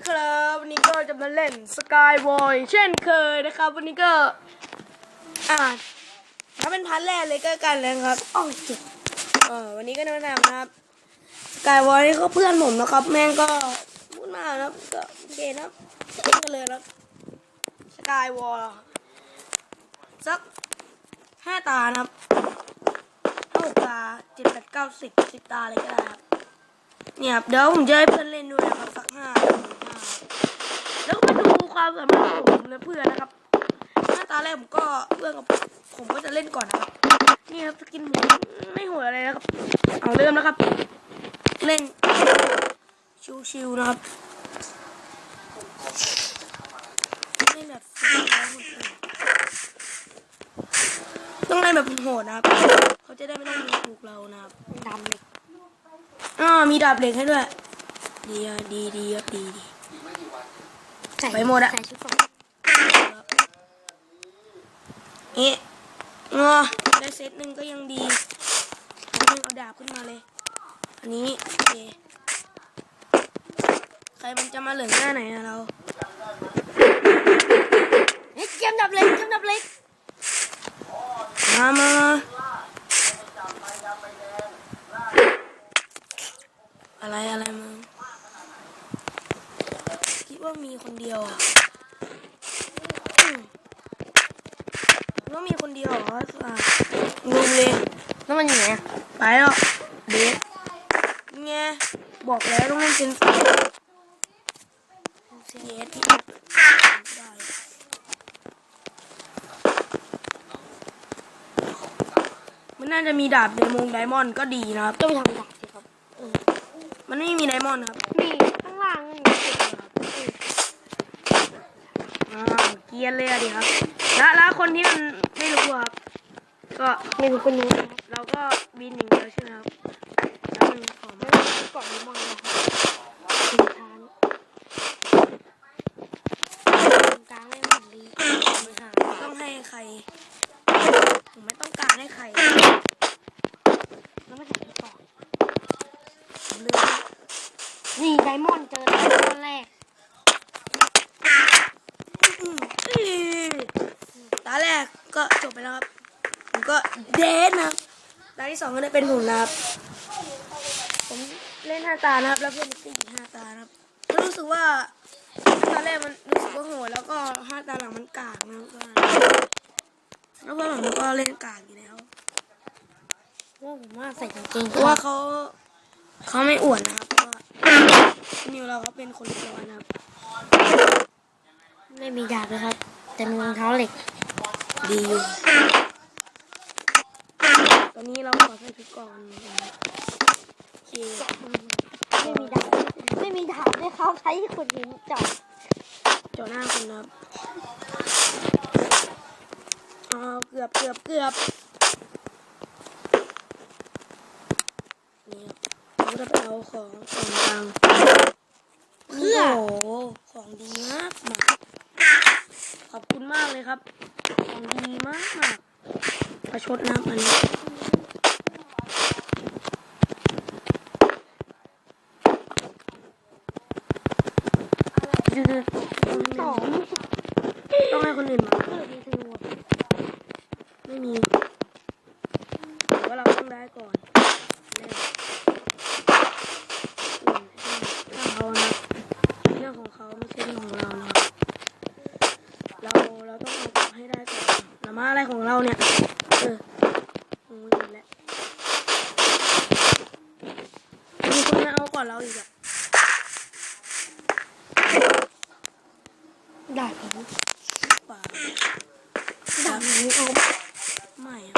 นะครับวันนี้ก็จะมาเล่น Skyway เช่นเคยนะครับ วันนี้ก็อ่าถ้าเป็นพาร์ทแรกเลยก็กันเลยครับอ้อเจ็บเออวันนี้ก็จะมาทำนะครับ Skyway นี่ก็เพื่อนผมนะครับ แม่งก็พูดมากนะครับก็โอเคนะเล่นกันเลยนะครับ Skyway สักห้าตานะครับห้าตาเจ็ดแปดเก้าสิบสิบตาเลยก็ได้ครับเนี่ยครับเดี๋ยวผมจะให้เพื่อนเล่นด้วยนะครับสักห้า แล้วก็มาดูความสามารถของผมและเพื่อนนะครับ หน้าตาแรกผมก็เพื่อนกับผมก็จะเล่นก่อนนะครับ นี่ครับสกินผมไม่โหดอะไรนะครับ เอาเริ่มนะครับ เล่นชิวๆนะครับเล่นแบบต้องเล่นแบบโหดนะครับ เขาจะได้ไม่ต้องดูถูกเรานะครับดำเลยอ่ามีดาบเหล็กให้ด้วย ดีอะดีดีครับดีดี ไปหมดอะ ใส่ชุดเกราะเอ๊ะงอได้เซตหนึ่งก็ยังดีอันนึงเอาดาบขึ้นมาเลย อันนี้โอเคใครมันจะมาเหลืองหน้าไหนอะเราเฮ้ยเกมดับเล็กเกมดับเล็กมามามาอะไรอะไรมึงคิดว่ามีคน เดียวอะอืมคิดว่ามีคนเดียวเหรออะงงเลยแล้วมันอยู่ไหนอะไปแล้วเดทไงบอกแล้วต้องเล่นเซนส์เดทที่ได้มันน่าจะมีดาบเดมงไดมอนด์ก็ดีนะครับต้องไปทำดับสิครับมันไม่มีไดมอนด์ครับ นี่ข้างล่างนี่มีจุดครับ อ้าวเกรียนเลยอะดิครับ แล้วแล้วคนที่มันไม่รู้อะครับ ก็ไม่รู้คนนี้นะครับเราก็บินอย่างเดียวใช่ไหมครับแล้วมันขอ ไม่ มา รู้ก่อนนี้มองนะครับถึงทางตรงกลางไม่เหมือนดีไม่หา ต้องให้ใคร ผมไม่ต้องการให้ใคร แล้วไม่ใส่ชุดเกราะ ผมเลือก นี่ไดมอนด์เจอแล้วตอนแรก อืมอื้อตาแร กก็จบไปแล้วครับ ผมก็เดทนะครับตาที่สองก็ได้เป็นผมนะครับ ผมเล่นห้าตานะครับ แล้วเพื่อนตีอีกห้าตานะครับแล้วรู้สึกว่าตาแรกมันรู้สึกว่าโหดแล้วก็ห้าตาหลังมันกากนะครับแล้วเพื่อนผมก็เล่นกากอยู่แล้วว่าผมว่าใส่กางเกงเพราะว่าเขาเขาไม่อวดนะครับเพราะว่านิวเราเขาเป็นคนร้อนนะครับ ไม่มีดาบเลยครับ แต่มีรองเท้าเหล็ก ดีอยู่ตอนนี้เราขอใส่ชุดก่อนนะครับโอเคไม่มีดาบไม่มีดาบด้วยเขาใช้ขุดหินเจาะเจาะหน้าคุณนะครับอ๋อเกือบเกือบเกือบนี่ครับเราจะไปเอาของของกลางเพื่อโอ้โหของดีมากมาก ขอบคุณมากเลยครับ ของดีมากมากประชดน้ำอันนี้ดูดูสองต้องให้คนอื่นมาเออมีธนูอะไม่มีแต่ว่าเราต้องได้ก่อนแรกอืมถ้าเขานะเรื่องของเขาไม่ใช่เรื่องของเรานะเราเราต้องเอากลับให้ได้ก่อนแล้วมาอะไรของเราเนี่ย เออโอ้ยหมดแล้วมีคนมาเอาก่อนเราอีกอะ ดาบหินป่าดาบหินเอาไม่อะ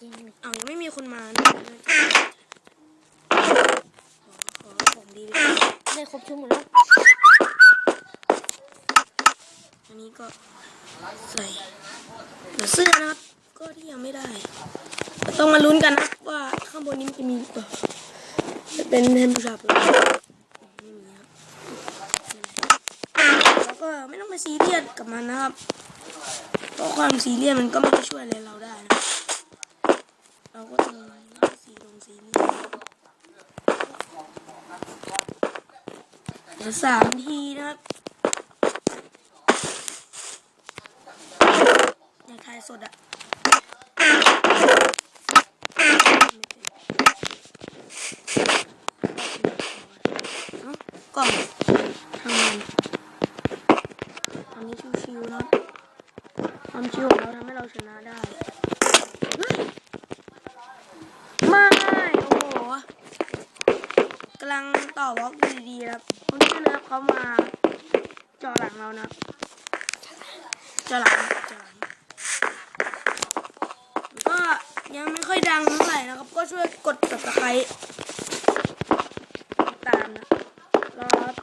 จริงเลยเอายังไม่มีคนมานะขอขอของดีดีกว่าได้ครบชุดหมดแล้ว อันนี้ก็ใส่เดี๋ยวเสื้อนะครับ ก็ที่ยังไม่ได้ ต้องมาลุ้นกันนะว่าข้างบนนี้มันจะมีหรือเปล่าจะเป็นเทมป์ช็อปหรือเปล่าไม่มีครับแล้ว ก็ไม่ต้องไปซีเรียสกับมันนะครับ เพราะความซีเรียสมันก็ไม่ได้ช่วยอะไรเราได้นะ เราก็ต้องซีลงซีเรียสเดี๋ยวสามทีนะครับอยากถ่ายสดอะเอ้ากล่องทำไมอันนี้ชิวๆนะความชิวของเราทำให้เราชนะได้เฮ้ยไม่โอ้โหกำลังต่อวอล์กดีๆนะครับคนที่เลิฟเขามาเจาะหลังเรานะเจะหลังจะหลังก็ยังไม่ค่อยดังเท่าไหร่นะครับ ก็ช่วยกด subscribe ติดตามนะรอครับ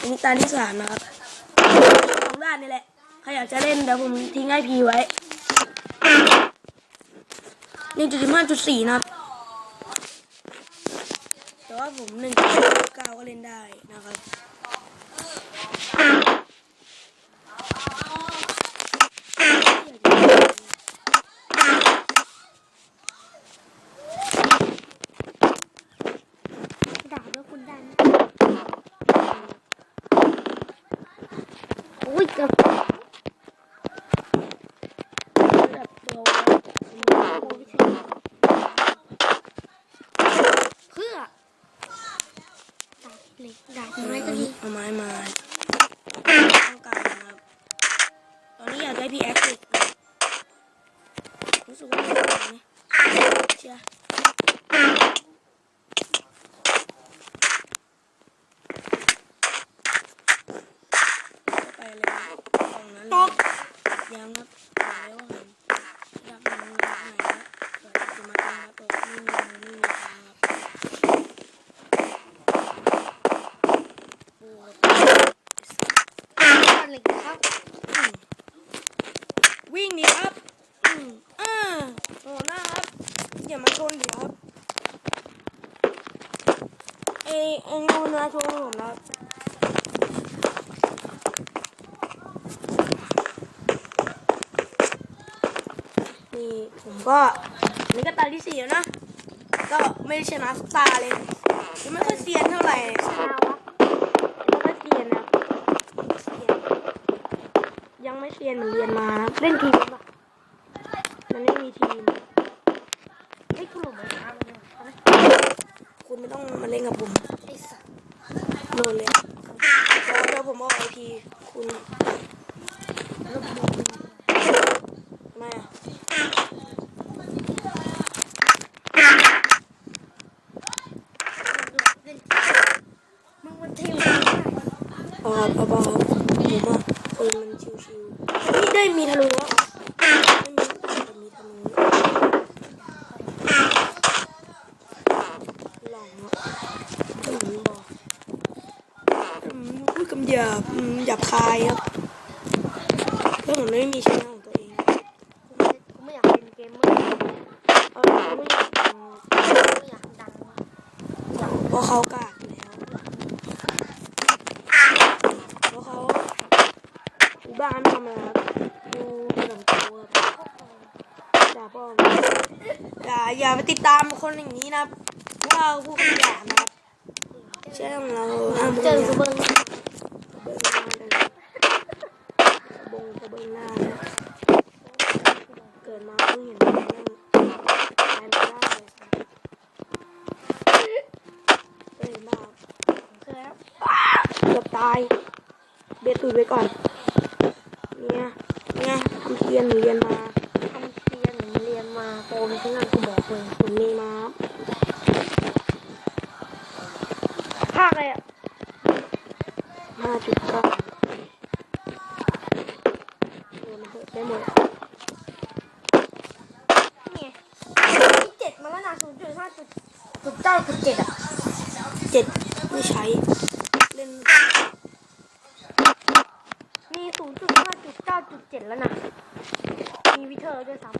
อันนี้ตาที่สามนะครับสองด้านนี่แหละใครอยากจะเล่นเดี๋ยวผมทิ้งไอพีไว้หนึ่งจุดสิบห้าจุดสี่นะครับแต่ว่าผมหนึ่งจุดเก้าก็เล่นได้นะครับ ด่าด้วยคุณได้ไหมโอ้ยเกือบ แบบตัว โอ้ยใช่เพื่อด่าเหล็กด่าทำไมก็ดี เอาไม้มาต้องการนะครับ ตอนนี้อยากได้พีแอคติกรู้สึกว่ามันจะไหมเชียร์ไปเลย ตรงนั้นเลยยังครับบอกแล้วว่าผมอยากมันไหนนะเกิดจะมาตรงนะตกไม่มีไม่มีทางครับโอ้ยเหล็กครับวิ่งหนีครับอืมอ่าโอ้หน้าครับอย่ามาชนเดี๋ยวครับไอ้ไอ้นี่มันมาชนผมแล้วนี่ ผมก็อันนี่ก็ตาที่สี่แล้วนะ ก็ไม่ได้ชนะสักตาเลยยังไม่ค่อยเซียนเท่าไหร่ชาวะยังไม่ค่อยเซียนนะเซียนยังไม่เซียนเหมือนเรียนมานะเล่นทีมปะมันไม่มีทีมไอ้ยคุณหลงมาช้าเลยนะเอาไหมคุณไม่ต้องมาเล่นกับผมไอ้สัสโดนเลยแล้วเดี๋ยวผมเอาไอพีคุณทำไมอะ เล่นมึงมันเทวดา เอาบเอาบาครับผมว่าเออมันชิวๆนี่ได้มีธนูแล้วเหรอไม่มีแต่มีธนูหลองเนาะจะหมุนบอกอืมพูดคำหยาบหยาบคายครับเพื่อนผมไม่มีช่องของตัวเอง กูไม่อยากเป็นเกมเมอร์ เอาไม่อยากเป็น กูอยากดัง เพราะเขากากแล้วเพราะเขาอยู่บ้านทำอะไรครับดูหนังโป๊ครับด่าพ่อ อย่าไปติดตามคนอย่างนี้นะครับว่าพูดคำหยาบนะครับเชื่อของเราห้ามเจอกูยาบเบิ้งเบิ้งเบงกระเบิ้งหน้าเลยเกิดมาเพิ่งเห็นมันนั่งตายไม่ได้เลยเอ้ยมากเคยแล้วเกือบตายเบียดตุยไว้ก่อนเนี่ยเนี่ยทำเทียนหนูเรียนมา ทำเรียนเรียนมาโปรมีที่นั่นกูบอกเลย ผมมีมา ภาคอะไรอะ ห้าจุดเก้าเออมันเถอะได้หมด นี่ที่เจ็ดมาแล้วนะศูนย์จุดห้าจุดจุดเก้าจุดเจ็ดอะเจ็ดไม่ใช้ เล่น มีศูนย์จุดห้าจุดเก้าจุดเจ็ดแล้วนะ มีวิเทอร์ด้วยซ้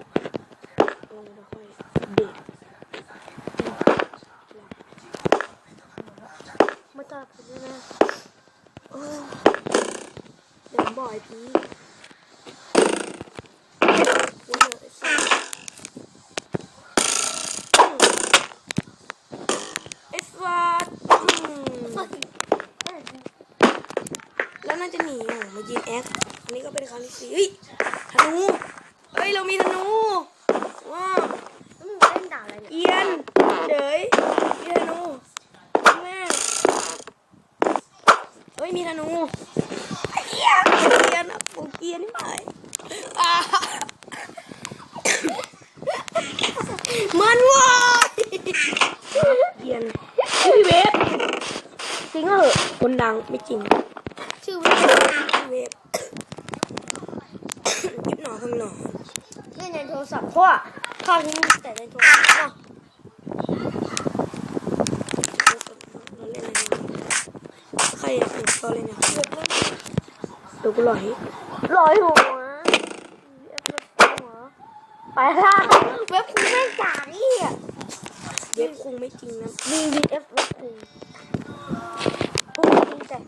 เออแล้วค่อยเด็กำไม่ต้องพูดด้วยนะเออเดี๋ยวผมบอกไอ้พี่ว่าเถอะไอ้สัสไอ้สัสอืม ยิงแอค อันนี้ก็เป็นครั้งที่สี่เฮ้ยธนูเฮ้ยเรามีธนูว้าวแล้วมึงเล่นด่าอะไรเนี่ยเอียนเฉยมีธนูแม่งเฮ้ยมีธนูไอ้เอียนเอียนอะปูเกียนนี่ไหมอ่ามันว้ายเอียนพี่เวฟจริงเหรอคนดังไม่จริง ชื่อเว็บ พี่เวฟยิบหนอข้างหนอ เล่น ในโทรศัพท์เพราะว่าข้าวทิ้งแต่ในโทรศัพท์เนาะใครอยากเล่นก็เล่นนะครับเดี๋ยวกูลอยลอยหัวไปละเว็บคุณแม่จ่านี่อะเว็บคงไม่จริงนะมีวีเอฟเว็บคุณพวกจริงแต่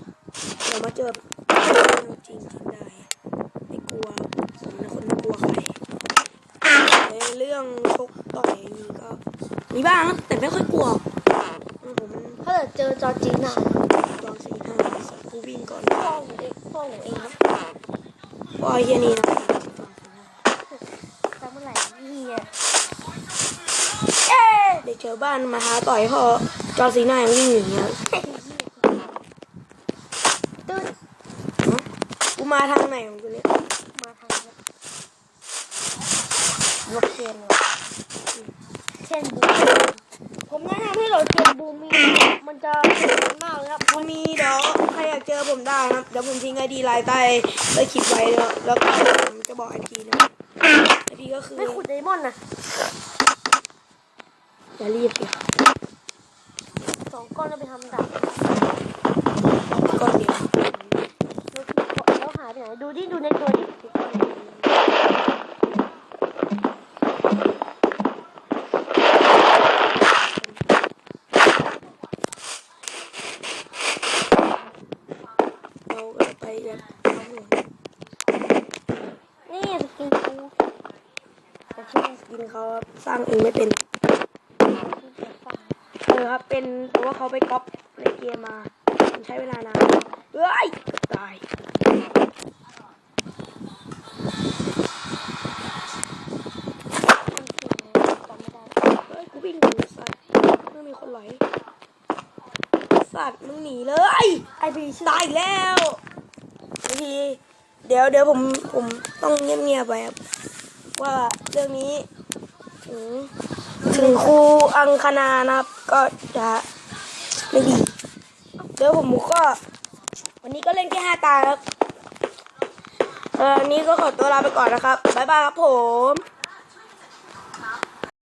เดี๋ยวมาเจอจริงจริงได้ไม่กลัวผมเป็นคนไม่กลัวใครในเรื่องชกต่อยนี่ก็ มีบ้างนะแต่ไม่ค่อยกลัวผมมันถ้าเกิดเจอจอจริงอะตอนสี่ห้าสัตว์กูวิ่งก่อนพ่อหนูเองพ่อหนูเองครับปล่อยเฮียนี่นะจำเมื่อไหร่นี่อะเอ๊ะเด็กเจอบ้านมาท้าต่อยพอจอร์ซีน่ายังวิ่งอยู่อย่างเงี้ยตื่นกูมาทางไหนของกูเนี่ยมาทางนี้รถเทียนเหรอเทียนบู ผมได้นะครับเดี๋ยวผมทิ้งไอดีไลน์ใต้ใต้คลิปไว้แล้วแล้วก็ผมจะบอกไอพีนะครับไอพีก็คือไม่ขุดไดมอนด์นะอย่ารีบสิสองก้อนแล้วไปทำดาบ ก้อนเดียว แล้วแล้วหายไปไหนดูดิดูในตัวดิ เราก็ไปแบบเอาหัว นี่สกินกู แต่ชื่อสกินเขาสร้างเองไม่เป็นที่จะฟังเออครับเป็นแต่ว่าเขาไปก๊อปในเกมมามันใช้เวลานานเอ้ยตายจำไม่ได้เฮ้ยกูวิ่งหนีสัตว์ไม่มีคนไหลสัตว์มึงหนีเลยไอบีชื่อตายอีกแล้วบางทีเดี๋ยวเดี๋ยวผมผมต้องเงียบๆไปครับว่าเรื่องนี้ ถึง ถึงครูอังคณานะครับ ก็จะไม่ดีเดี๋ยวผมก็ วันนี้ก็เล่นแค่ห้าตาครับเออนนี้ก็ขอตัวลาไปก่อนนะครับบ๊ายบายครับผม